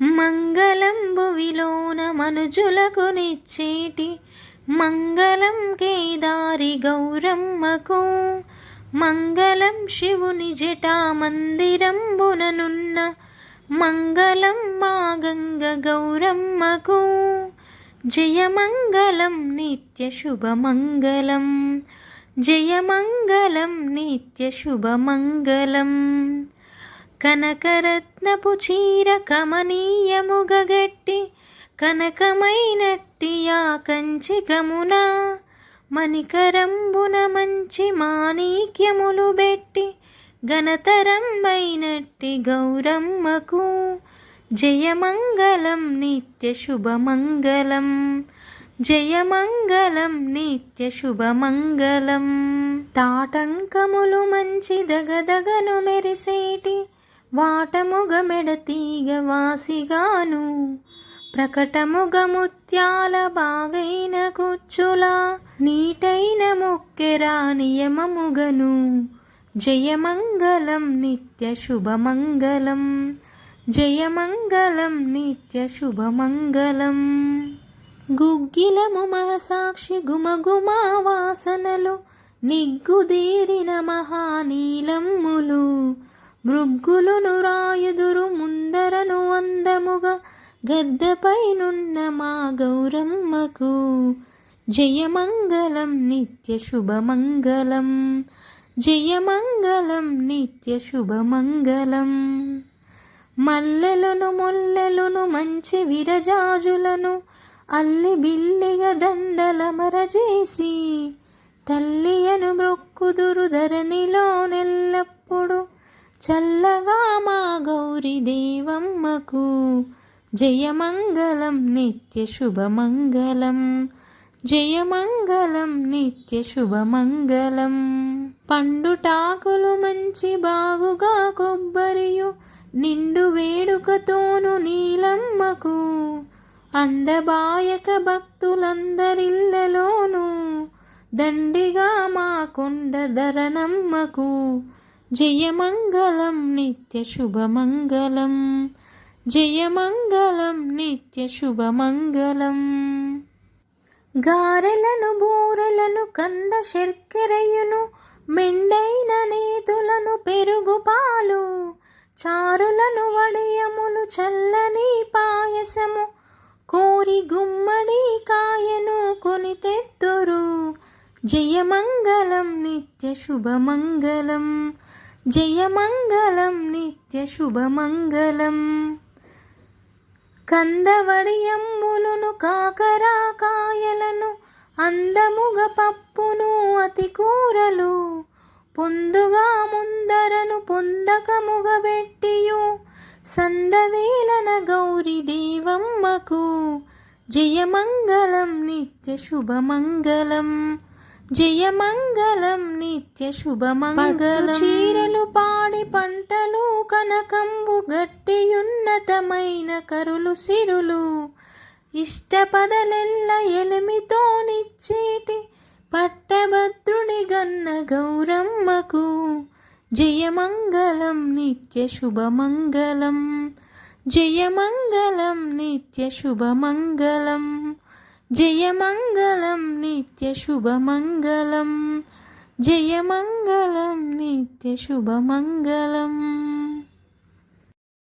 మంగళంబు విలోన మనుజులకు నిచ్చేటి మంగళం కేదారి గౌరమ్మకు మంగళం శివుని జటా మందిరంబుననున్న మంగళం మా గంగ గౌరమ్మకు జయమంగళం నిత్య శుభమంగళం జయమంగళం నిత్య శుభమంగళం కనకరత్నపు చీర కమనీయముగగట్టి కనకమైనట్టి ఆ కంచికమున మణికరంబున మంచి మాణిక్యములు బెట్టి ఘనతరంబైనట్టి గౌరమ్మకు జయమంగళం నిత్య శుభమంగళం జయమంగళం నిత్య శుభమంగళం. తాటంకములు మంచి దగదగను మెరిసేటి వాటముగ మెడతీగ వాసిగాను ప్రకటముగ ముత్యాల బాగైన కుచ్చులా నీటైన ముక్కెరా నియమముగను జయమంగళం నిత్య శుభమంగళం జయమంగళం నిత్య శుభమంగళం. గుగ్గిలము మహసాక్షి గుమగుమా వాసనలు నిగ్గుదీరిన మహానీలమ్ములు మృగ్గులును రాయుదురు ముందరను అందముగా గద్దపైనున్న మా గౌరమ్మకు జయమంగళం నిత్య శుభమంగళం. జయమంగళం నిత్య శుభమంగళం. మల్లెలను మొల్లెలను మంచి విరజాజులను అల్లి బిల్లిగా దండలమరజేసి తల్లియను మృక్కుదురు ధరణిలో నెల్లప్పుడు చల్లగా మా గౌరి దేవమ్మకు. జయమంగళం నిత్య శుభమంగళం. జయమంగళం నిత్య శుభమంగళం. పండుటాకులు మంచి బాగుగా కొబ్బరియు నిండు వేడుకతోను నీలమ్మకు. అండబాయక భక్తులందరిల్లలోనూ దండిగా మా కొండ ధరణమ్మకు. జయమంగళం నిత్య శుభమంగళం. జయమంగళం నిత్య శుభమంగళం. గారెలను బూరెలను కండ శర్కరయును మెండైన నేతులను పెరుగు పాలు చారులను వడియములు చల్లని పాయసము కోరి గుమ్మడి కాయను కొని తెత్తురు. జయమంగళం నిత్య శుభమంగళం. జయమంగళం నిత్య శుభమంగళం. కందవడియంబులును కాకరా కాయలను అందముగ పప్పును అతి కూరలు పొందుగా ముందరను పొందకముగ పెట్టియు సందవేలన గౌరి దేవమ్మకు. జయమంగళం నిత్య శుభమంగళం. జయమంగళం నిత్య శుభమంగళం. చీరలు పాడి పంటలు కనకంబు గట్టియున్నతమైన కరులు సిరులు. ఇష్టపదలెల్ల ఎలిమితో నిచ్చేటి పట్టభద్రుని గన్న గౌరమ్మకు. జయమంగళం నిత్య శుభమంగళం. జయమంగళం నిత్య శుభమంగళం. జయమంగళం నిత్య శుభమంగళం జయమంగళం నిత్య శుభమంగళం